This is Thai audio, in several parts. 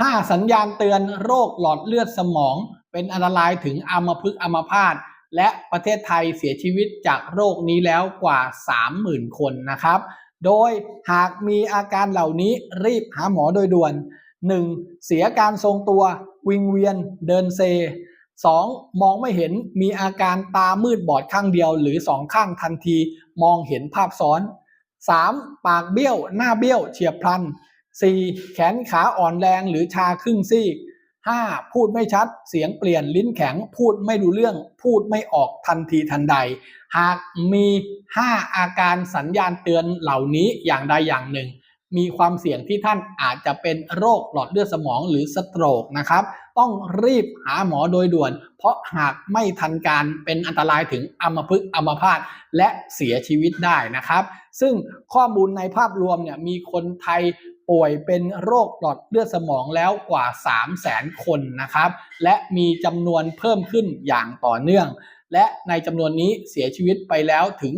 5 สัญญาณเตือนโรคหลอดเลือดสมอง เป็นอันตรายถึงอัมพฤกษ์อัมพาตและประเทศไทยเสียชีวิตจากโรคนี้แล้วกว่า 30,000 คนนะครับ โดยหากมีอาการเหล่านี้รีบหาหมอโดยด่วน 1. เสียการทรงตัววิงเวียนเดินเซ 2. มองไม่เห็นมีอาการตามืดบอดข้างเดียวหรือสองข้างทันที มองเห็นภาพซ้อน 3. ปากเบี้ยว หน้าเบี้ยว เฉียบพลัน 4. แขนขาอ่อนแรงหรือชาครึ่งซีก 5. พูดไม่ชัด เสียงเปลี่ยนลิ้นแข็ง พูดไม่ดูเรื่อง พูดไม่ออกทันทีทันใด หากมี 5 อาการสัญญาณเตือนเหล่านี้อย่างใดอย่างหนึ่ง มีความเสี่ยงที่ท่านอาจจะเป็นโรคหลอดเลือดสมองหรือสโตรกนะครับ ต้องรีบหาหมอโดยด่วน เพราะหากไม่ทันการเป็นอันตรายถึงอัมพฤกษ์อัมพาตและเสียชีวิตได้นะครับ ซึ่งข้อมูลในภาพรวมเนี่ยมีคนไทย ป่วยเป็นโรคหลอดเลือดสมองแล้วกว่า 3 0 0แสนคนนะครับ และมีจำนวนเพิ่มขึ้นอย่างต่อเนื่อง และในจำนวนนี้เสียชีวิตไปแล้วถึง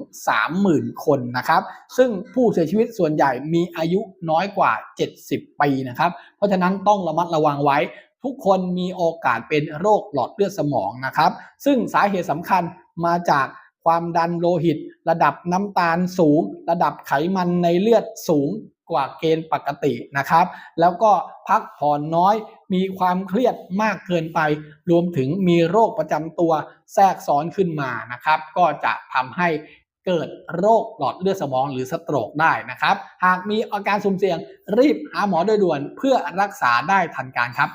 30,000 คนนะครับ ซึ่งผู้เสียชีวิตส่วนใหญ่มีอายุน้อยกว่า 70 ปีนะครับ เพราะฉะนั้นต้องระมัดระวังไว้ ทุกคนมีโอกาสเป็นโรคหลอดเลือดสมองนะครับ ซึ่งสาเหตุสำคัญมาจากความดันโลหิต ระดับน้ำตาลสูง ระดับไขมันในเลือดสูง กว่าเกณฑ์ปกตินะครับ แล้วก็พักผ่อนน้อย มีความเครียดมากเกินไป รวมถึงมีโรคประจำตัวแทรกซ้อนขึ้นมานะครับ ก็จะทำให้เกิดโรคหลอดเลือดสมองหรือสโตรกได้นะครับ หากมีอาการสุ่มเสี่ยงรีบหาหมอโดยด่วนเพื่อรักษาได้ทันการครับ